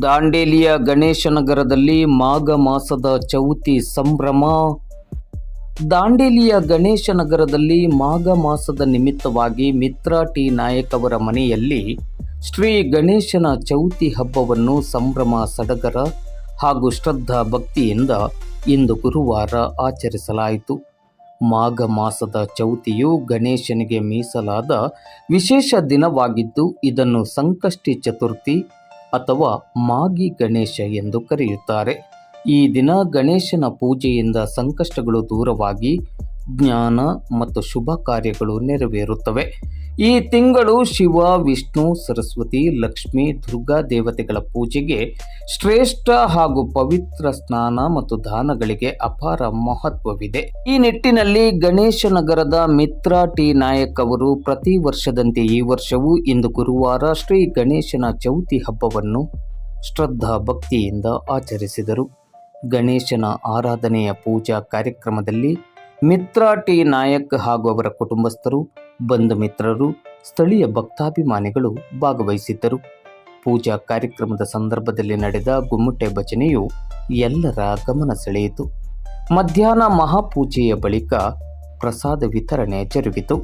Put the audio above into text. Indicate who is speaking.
Speaker 1: ದಾಂಡೇಲಿಯ ಗಣೇಶನಗರದಲ್ಲಿ ಮಾಘ ಮಾಸದ ಚೌತಿ ಸಂಭ್ರಮ. ದಾಂಡೇಲಿಯ ಗಣೇಶನಗರದಲ್ಲಿ ಮಾಘ ಮಾಸದ ನಿಮಿತ್ತವಾಗಿ ಮಿತ್ರ ಟಿ ನಾಯಕ್ ಅವರ ಮನೆಯಲ್ಲಿ ಶ್ರೀ ಗಣೇಶನ ಚೌತಿ ಹಬ್ಬವನ್ನು ಸಂಭ್ರಮ ಸಡಗರ ಹಾಗೂ ಶ್ರದ್ಧಾ ಭಕ್ತಿಯಿಂದ ಇಂದು ಗುರುವಾರ ಆಚರಿಸಲಾಯಿತು. ಮಾಘ ಮಾಸದ ಚೌತಿಯು ಗಣೇಶನಿಗೆ ಮೀಸಲಾದ ವಿಶೇಷ ದಿನವಾಗಿದ್ದು, ಇದನ್ನು ಸಂಕಷ್ಟಿ ಚತುರ್ಥಿ ಅಥವಾ ಮಾಗಿ ಗಣೇಶ ಎಂದು ಕರೆಯುತ್ತಾರೆ. ಈ ದಿನ ಗಣೇಶನ ಪೂಜೆಯಿಂದ ಸಂಕಷ್ಟಗಳು ದೂರವಾಗಿ ಜ್ಞಾನ ಮತ್ತು ಶುಭ ಕಾರ್ಯಗಳು ನೆರವೇರುತ್ತವೆ. ಈ ತಿಂಗಳು ಶಿವ, ವಿಷ್ಣು, ಸರಸ್ವತಿ, ಲಕ್ಷ್ಮಿ, ದುರ್ಗಾ ದೇವತೆಗಳ ಪೂಜೆಗೆ ಶ್ರೇಷ್ಠ ಹಾಗೂ ಪವಿತ್ರ ಸ್ನಾನ ಮತ್ತು ದಾನಗಳಿಗೆ ಅಪಾರ ಮಹತ್ವವಿದೆ. ಈ ನಿಟ್ಟಿನಲ್ಲಿ ಗಣೇಶ ನಗರದ ಮಿತ್ರ ಟಿ ನಾಯಕ್ ಅವರು ಪ್ರತಿ ವರ್ಷದಂತೆ ಈ ವರ್ಷವೂ ಇಂದು ಗುರುವಾರ ಶ್ರೀ ಗಣೇಶನ ಚೌತಿ ಹಬ್ಬವನ್ನು ಶ್ರದ್ಧಾ ಭಕ್ತಿಯಿಂದ ಆಚರಿಸಿದರು. ಗಣೇಶನ ಆರಾಧನೆಯ ಪೂಜಾ ಕಾರ್ಯಕ್ರಮದಲ್ಲಿ ಮಿತ್ರ ಟಿ ನಾಯಕ್ ಹಾಗೂ ಅವರ ಕುಟುಂಬಸ್ಥರು, ಬಂಧು ಮಿತ್ರರು, ಸ್ಥಳೀಯ ಭಕ್ತಾಭಿಮಾನಿಗಳು ಭಾಗವಹಿಸಿದ್ದರು. ಪೂಜಾ ಕಾರ್ಯಕ್ರಮದ ಸಂದರ್ಭದಲ್ಲಿ ನಡೆದ ಗುಮ್ಮಟೆ ಭಜನೆಯು ಎಲ್ಲರ ಗಮನ ಸೆಳೆಯಿತು. ಮಧ್ಯಾಹ್ನ ಮಹಾಪೂಜೆಯ ಬಳಿಕ ಪ್ರಸಾದ ವಿತರಣೆ ಜರುಗಿತು.